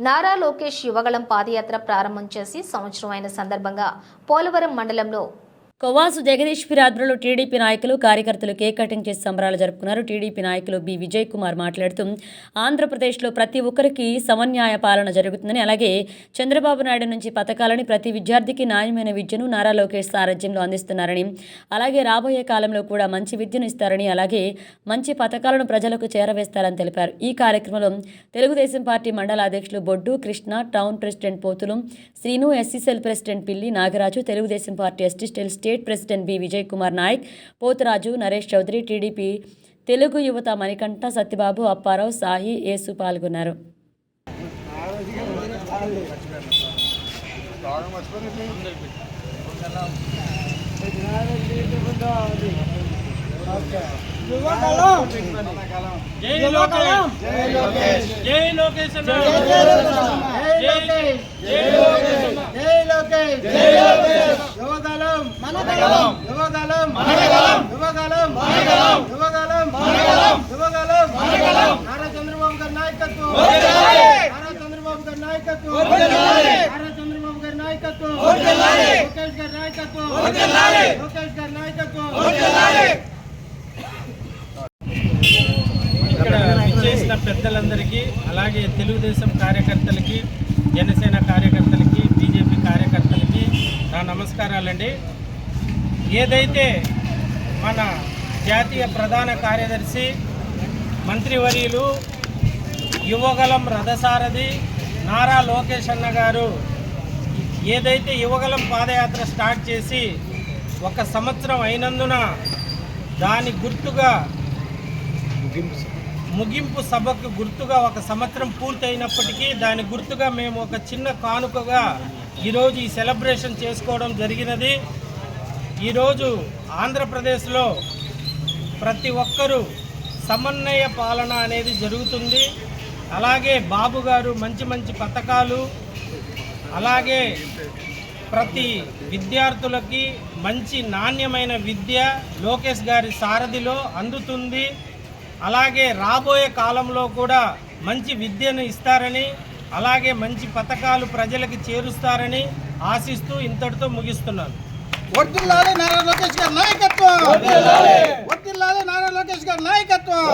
నారా లోకేష్ యువగళం పాదయాత్ర ప్రారంభం చేసి సంవత్సరం అయిన సందర్భంగా పోలవరం మండలంలో కొవ్వాసు జగదీశ్వరి ఆధ్వర్యంలో టీడీపీ నాయకులు కార్యకర్తలు కేక్ కటింగ్ చేసి సంబరాలు జరుపుకున్నారు. టీడీపీ నాయకులు బి. విజయ్ కుమార్ మాట్లాడుతూ ఆంధ్రప్రదేశ్లో ప్రతి ఒక్కరికి సమన్యాయ పాలన జరుగుతుందని అలాగే చంద్రబాబు నాయుడు నుంచి పథకాలని ప్రతి విద్యార్థికి నాణ్యమైన విద్యను నారా లోకేష్ సారథ్యంలో అందిస్తున్నారని అలాగే రాబోయే కాలంలో కూడా మంచి విద్యను ఇస్తారని అలాగే మంచి పథకాలను ప్రజలకు చేరవేస్తారని తెలిపారు. ఈ కార్యక్రమంలో తెలుగుదేశం పార్టీ మండల అధ్యక్షులు బొడ్డు కృష్ణ టౌన్ ప్రెసిడెంట్ పోతులు Srinu SC cell president Pilli Nagaraju Telugu Desam party ST cell state president B. Vijay Kumar Naik Poturaju Naresh Chowdary TDP Telugu Yuvatha Manikanta Satyababu Apparao Sahi యేసు పాల్గొన్నారు. జై లోకేష్. జై లోకేష్. జై జై జై లోకేష్. జై లోకేష్. యువగలం నారా చంద్రబాబు గారి నాయకత్వం. నారా చంద్రబాబు గారి నాయకత్వం. నారా చంద్రబాబు గారి నాయకత్వం. లోకేష్ గారి నాయకత్వం. లోకేష్ గారి నాయకత్వం. ఇక్కడ విచ్చేసిన పెద్దలందరికీ అలాగే తెలుగుదేశం కార్యకర్తలకి జనసేన కార్యకర్తలకి బీజేపీ కార్యకర్తలకి నా నమస్కారాలండి. ఏదైతే మన జాతీయ ప్రధాన కార్యదర్శి మంత్రివర్యులు యువగలం రథసారథి నారా లోకేష్ అన్న గారు ఏదైతే యువగలం పాదయాత్ర స్టార్ట్ చేసి ఒక సంవత్సరం అయినందున దాని గుర్తుగా ముగింపు సభకు గుర్తుగా ఒక సంవత్సరం పూర్తయినప్పటికీ దాని గుర్తుగా మేము ఒక చిన్న కానుకగా ఈరోజు ఈ సెలబ్రేషన్ చేసుకోవడం జరిగినది. ఈరోజు ఆంధ్రప్రదేశ్లో ప్రతి ఒక్కరూ సమన్వయ పాలన అనేది జరుగుతుంది. అలాగే బాబు గారు మంచి మంచి పథకాలు అలాగే ప్రతి విద్యార్థులకి మంచి నాణ్యమైన విద్య లోకేష్ గారి సారథిలో అందుతుంది. అలాగే రాబోయే కాలంలో కూడా మంచి విద్యను ఇస్తారని అలాగే మంచి పథకాలు ప్రజలకి చేరుస్తారని ఆశిస్తూ ఇంతటితో ముగిస్తున్నాను. వర్దిల్లాలి నారా లోకేష్ గారి నాయకత్వం. వర్దిల్లాలి నారా లోకేష్ గారి నాయకత్వం.